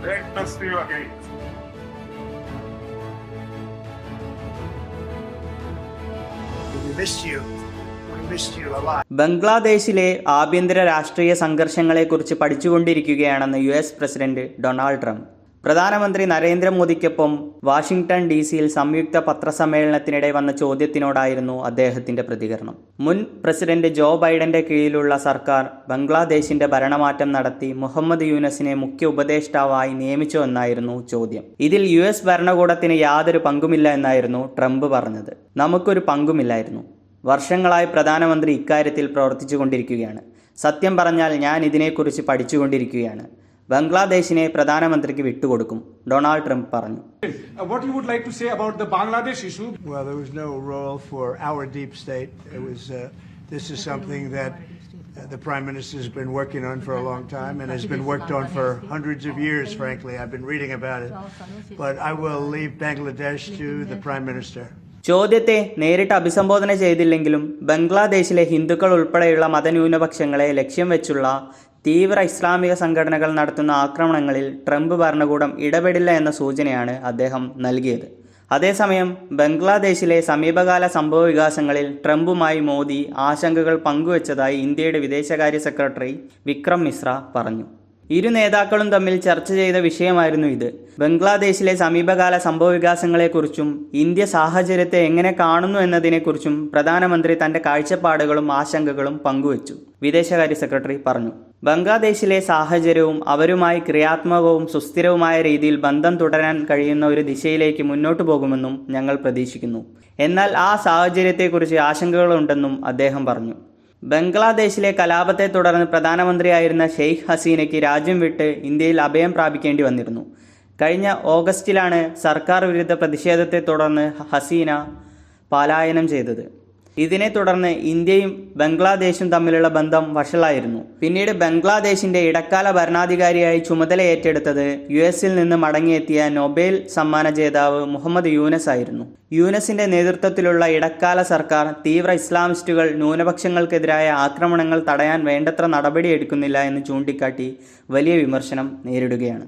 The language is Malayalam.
To see you again. We missed you. ബംഗ്ലാദേശിലെ ആഭ്യന്തര രാഷ്ട്രീയ സംഘർഷങ്ങളെക്കുറിച്ച് പഠിച്ചുകൊണ്ടിരിക്കുകയാണെന്ന് U S president Donald Trump പ്രധാനമന്ത്രി നരേന്ദ്രമോദിക്കൊപ്പം വാഷിംഗ്ടൺ ഡി സിയിൽ സംയുക്ത പത്രസമ്മേളനത്തിനിടെ വന്ന ചോദ്യത്തിനോടായിരുന്നു അദ്ദേഹത്തിന്റെ പ്രതികരണം. മുൻ പ്രസിഡന്റ് ജോ ബൈഡന്റെ കീഴിലുള്ള സർക്കാർ ബംഗ്ലാദേശിന്റെ ഭരണമാറ്റം നടത്തി മുഹമ്മദ് യൂനസിനെ മുഖ്യ ഉപദേഷ്ടാവായി നിയമിച്ചു എന്നായിരുന്നു ചോദ്യം. ഇതിൽ യു എസ് ഭരണകൂടത്തിന് യാതൊരു പങ്കുമില്ല എന്നായിരുന്നു ട്രംപ് പറഞ്ഞത്. നമുക്കൊരു പങ്കുമില്ലായിരുന്നു. വർഷങ്ങളായി പ്രധാനമന്ത്രി ഇക്കാര്യത്തിൽ പ്രവർത്തിച്ചുകൊണ്ടിരിക്കുകയാണ്. സത്യം പറഞ്ഞാൽ ഞാൻ ഇതിനെക്കുറിച്ച് പഠിച്ചുകൊണ്ടിരിക്കുകയാണ്. ബംഗ്ലാദേശിനെ പ്രധാനമന്ത്രിക്ക് വിട്ടുകൊടുക്കും ഡൊണാൾഡ് ട്രംപ് പറഞ്ഞു Uh, what you would like to say about the Bangladesh issue? Well, there was no role for our deep state. It was. Uh, this is something that uh, the prime minister has been working on for a long time and has been worked on for hundreds of years. Frankly, I've been reading about it, but I will leave Bangladesh to the prime minister. ചോദ്യത്തെ നേരിട്ട് അഭിസംബോധന ചെയ്തില്ലെങ്കിലും ബംഗ്ലാദേശിലെ ഹിന്ദുക്കൾ ഉൾപ്പെടെയുള്ള മതന്യൂനപക്ഷങ്ങളെ ലക്ഷ്യം വെച്ചുള്ള തീവ്ര ഇസ്ലാമിക സംഘടനകൾ നടത്തുന്ന ആക്രമണങ്ങളിൽ ട്രംപ് ഭരണകൂടം ഇടപെടില്ല എന്ന സൂചനയാണ് അദ്ദേഹം നൽകിയത്. അതേസമയം ബംഗ്ലാദേശിലെ സമീപകാല സംഭവ വികാസങ്ങളിൽ ട്രംപുമായി മോദി ആശങ്കകൾ പങ്കുവച്ചതായി ഇന്ത്യയുടെ വിദേശകാര്യ സെക്രട്ടറി വിക്രം മിശ്ര പറഞ്ഞു. ഇരു നേതാക്കളും തമ്മിൽ ചർച്ച ചെയ്ത വിഷയമായിരുന്നു ഇത്. ബംഗ്ലാദേശിലെ സമീപകാല സംഭവവികാസങ്ങളെക്കുറിച്ചും ഇന്ത്യ സാഹചര്യത്തെ എങ്ങനെ കാണുന്നു എന്നതിനെക്കുറിച്ചും പ്രധാനമന്ത്രി തന്റെ കാഴ്ചപ്പാടുകളും ആശങ്കകളും പങ്കുവച്ചു വിദേശകാര്യ സെക്രട്ടറി പറഞ്ഞു. ബംഗ്ലാദേശിലെ സാഹചര്യവും അവരുമായി ക്രിയാത്മകവും സുസ്ഥിരവുമായ രീതിയിൽ ബന്ധം തുടരാൻ കഴിയുന്ന ഒരു ദിശയിലേക്ക് മുന്നോട്ടു പോകുമെന്നും ഞങ്ങൾ പ്രതീക്ഷിക്കുന്നു. എന്നാൽ ആ സാഹചര്യത്തെക്കുറിച്ച് ആശങ്കകളുണ്ടെന്നും അദ്ദേഹം പറഞ്ഞു. ബംഗ്ലാദേശിലെ കലാപത്തെ തുടർന്ന് പ്രധാനമന്ത്രിയായിരുന്ന ഷെയ്ഖ് ഹസീനയ്ക്ക് രാജ്യം വിട്ട് ഇന്ത്യയിൽ അഭയം പ്രാപിക്കേണ്ടി വന്നിരുന്നു. കഴിഞ്ഞ ഓഗസ്റ്റിലാണ് സർക്കാർ വിരുദ്ധ പ്രതിഷേധത്തെ തുടർന്ന് ഹസീന പലായനം ചെയ്തത്. ഇതിനെ തുടർന്ന് ഇന്ത്യയും ബംഗ്ലാദേശും തമ്മിലുള്ള ബന്ധം വഷളായിരുന്നു. പിന്നീട് ബംഗ്ലാദേശിന്റെ ഇടക്കാല ഭരണാധികാരിയായി ചുമതല ഏറ്റെടുത്തത് യു എസിൽ നിന്ന് മടങ്ങിയെത്തിയ നൊബേൽ സമ്മാന ജേതാവ് മുഹമ്മദ് യൂനസ് ആയിരുന്നു. യൂനസിന്റെ നേതൃത്വത്തിലുള്ള ഇടക്കാല സർക്കാർ തീവ്ര ഇസ്ലാമിസ്റ്റുകൾ ന്യൂനപക്ഷങ്ങൾക്കെതിരായ ആക്രമണങ്ങൾ തടയാൻ വേണ്ടത്ര നടപടിയെടുക്കുന്നില്ല എന്ന് ചൂണ്ടിക്കാട്ടി വലിയ വിമർശനം നേരിടുകയാണ്.